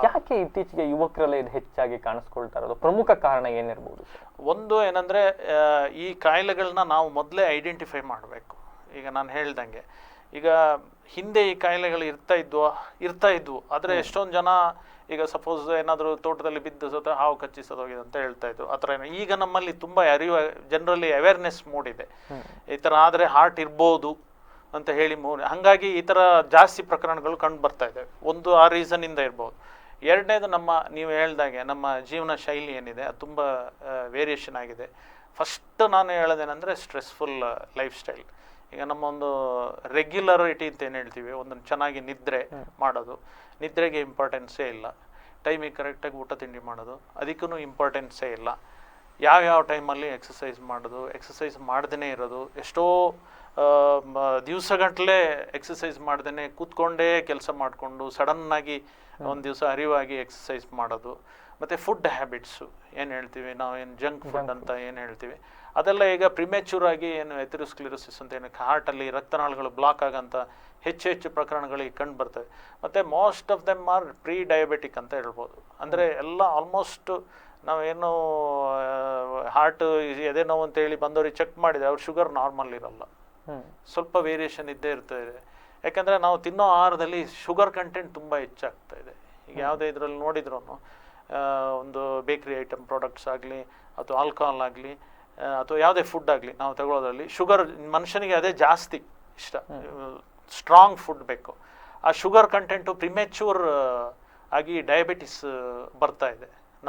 ಯಾಕೆ ಇತ್ತೀಚೆಗೆ ಯುವಕರಲ್ಲಿ ಇದು ಹೆಚ್ಚಾಗಿ ಕಾಣಿಸ್ಕೊಳ್ತಾ ಇರೋದು? ಪ್ರಮುಖ ಕಾರಣ ಏನಿರ್ಬೋದು? ಒಂದು ಏನಂದರೆ ಈ ಕಾಯಿಲೆಗಳನ್ನ ನಾವು ಮೊದಲೇ ಐಡೆಂಟಿಫೈ ಮಾಡಬೇಕು. ಈಗ ನಾನು ಹೇಳ್ದಂಗೆ ಈಗ ಹಿಂದೆ ಈ ಕಾಯಿಲೆಗಳು ಇರ್ತಾ ಇದ್ವು ಇರ್ತಾ ಇದ್ವು. ಆದರೆ ಎಷ್ಟೊಂದು ಜನ ಈಗ ಸಪೋಸ್ ಏನಾದರೂ ತೋಟದಲ್ಲಿ ಬಿದ್ದು ಸತ ಹಾವು ಕಚ್ಚಿಸೋದೋಗಿದೆ ಅಂತ ಹೇಳ್ತಾ ಇದ್ರು. ಆ ಥರ ಏನೋ ಈಗ ನಮ್ಮಲ್ಲಿ ತುಂಬ ಅರಿವ ಜನರಲ್ಲಿ ಅವೇರ್ನೆಸ್ ಮೂಡಿದೆ. ಈ ಥರ ಆದರೆ ಹಾರ್ಟ್ ಇರ್ಬೋದು ಅಂತ ಹೇಳಿ ಮೂ ಹಾಗಾಗಿ ಈ ಥರ ಜಾಸ್ತಿ ಪ್ರಕರಣಗಳು ಕಂಡು ಬರ್ತಾ ಇದೆ. ಒಂದು ಆ ರೀಸನ್ನಿಂದ ಇರ್ಬೋದು. ಎರಡನೇದು ನಮ್ಮ ನೀವು ಹೇಳ್ದಾಗೆ ನಮ್ಮ ಜೀವನ ಶೈಲಿ ಏನಿದೆ ಅದು ತುಂಬ ವೇರಿಯೇಷನ್ ಆಗಿದೆ. ಫಸ್ಟ್ ನಾನು ಹೇಳೋದೇನೆಂದರೆ ಸ್ಟ್ರೆಸ್ಫುಲ್ ಲೈಫ್ ಸ್ಟೈಲ್ ಈಗ ನಮ್ಮ ಒಂದು ರೆಗ್ಯುಲರಿಟಿ ಅಂತ ಏನು ಹೇಳ್ತೀವಿ ಒಂದನ್ನು ಚೆನ್ನಾಗಿ ನಿದ್ರೆ ಮಾಡೋದು. ನಿದ್ರೆಗೆ ಇಂಪಾರ್ಟೆನ್ಸೇ ಇಲ್ಲ. ಟೈಮಿಗೆ ಕರೆಕ್ಟಾಗಿ ಊಟ ತಿಂಡಿ ಮಾಡೋದು ಅದಕ್ಕೂ ಇಂಪಾರ್ಟೆನ್ಸೇ ಇಲ್ಲ. ಯಾವ್ಯಾವ ಟೈಮಲ್ಲಿ ಎಕ್ಸಸೈಸ್ ಮಾಡೋದು ಎಕ್ಸಸೈಸ್ ಮಾಡ್ದೇ ಇರೋದು ಎಷ್ಟೋ ದಿವಸಗಟ್ಟಲೆ ಎಕ್ಸಸೈಸ್ ಮಾಡ್ದೇ ಕೂತ್ಕೊಂಡೇ ಕೆಲಸ ಮಾಡಿಕೊಂಡು ಸಡನ್ನಾಗಿ ಒಂದು ದಿವಸ ಅರಿವಾಗಿ ಎಕ್ಸಸೈಸ್ ಮಾಡೋದು. ಮತ್ತು ಫುಡ್ ಹ್ಯಾಬಿಟ್ಸು ಏನು ಹೇಳ್ತೀವಿ ನಾವು ಏನು ಜಂಕ್ ಫುಡ್ ಅಂತ ಏನು ಹೇಳ್ತೀವಿ? ಅದೆಲ್ಲ ಈಗ ಪ್ರಿಮೆಚೂರ್ ಆಗಿ ಏನು ಎಥಿರೋಸ್ಕ್ಲಿರೋಸಿಸ್ ಅಂತ ಏನಕ್ಕೆ ಹಾರ್ಟಲ್ಲಿ ರಕ್ತನಾಳಗಳು ಬ್ಲಾಕ್ ಆಗಂತ ಹೆಚ್ಚು ಹೆಚ್ಚು ಪ್ರಕರಣಗಳಿಗೆ ಕಂಡು ಬರ್ತವೆ. ಮತ್ತು most of them are prediabetic ಅಂತ ಹೇಳ್ಬೋದು. ಅಂದರೆ ಎಲ್ಲ ಆಲ್ಮೋಸ್ಟ್ ನಾವೇನು ಹಾರ್ಟ್ ಎದೆ ನೋವು ಅಂತೇಳಿ ಬಂದವ್ರಿಗೆ ಚೆಕ್ ಮಾಡಿದರೆ ಅವ್ರ ಶುಗರ್ ನಾರ್ಮಲ್ ಇರಲ್ಲ. ಸ್ವಲ್ಪ ವೇರಿಯೇಷನ್ ಇದ್ದೇ ಇರ್ತದೆ ಯಾಕಂದರೆ ನಾವು ತಿನ್ನೋ ಆಹಾರದಲ್ಲಿ ಶುಗರ್ ಕಂಟೆಂಟ್ ತುಂಬ ಹೆಚ್ಚಾಗ್ತಾ ಇದೆ. ಈಗ ಯಾವುದೇ ಇದರಲ್ಲಿ ನೋಡಿದ್ರು ಒಂದು ಬೇಕ್ರಿ ಐಟಮ್ ಪ್ರಾಡಕ್ಟ್ಸ್ ಆಗಲಿ ಅಥವಾ ಆಲ್ಕೋಹಾಲ್ ಆಗಲಿ ಅಥವಾ ಯಾವುದೇ ಫುಡ್ ಆಗಲಿ ನಾವು ತಗೊಳ್ಳೋದ್ರಲ್ಲಿ ಶುಗರ್ ಮನುಷ್ಯನಿಗೆ ಅದೇ ಜಾಸ್ತಿ ಇಷ್ಟ. ಸ್ಟ್ರಾಂಗ್ ಫುಡ್ ಬೇಕು. ಆ ಶುಗರ್ ಕಂಟೆಂಟು ಪ್ರಿಮೆಚೂರ್ ಆಗಿ ಡಯಾಬಿಟಿಸ್ ಬರ್ತಾ ಇದೆ.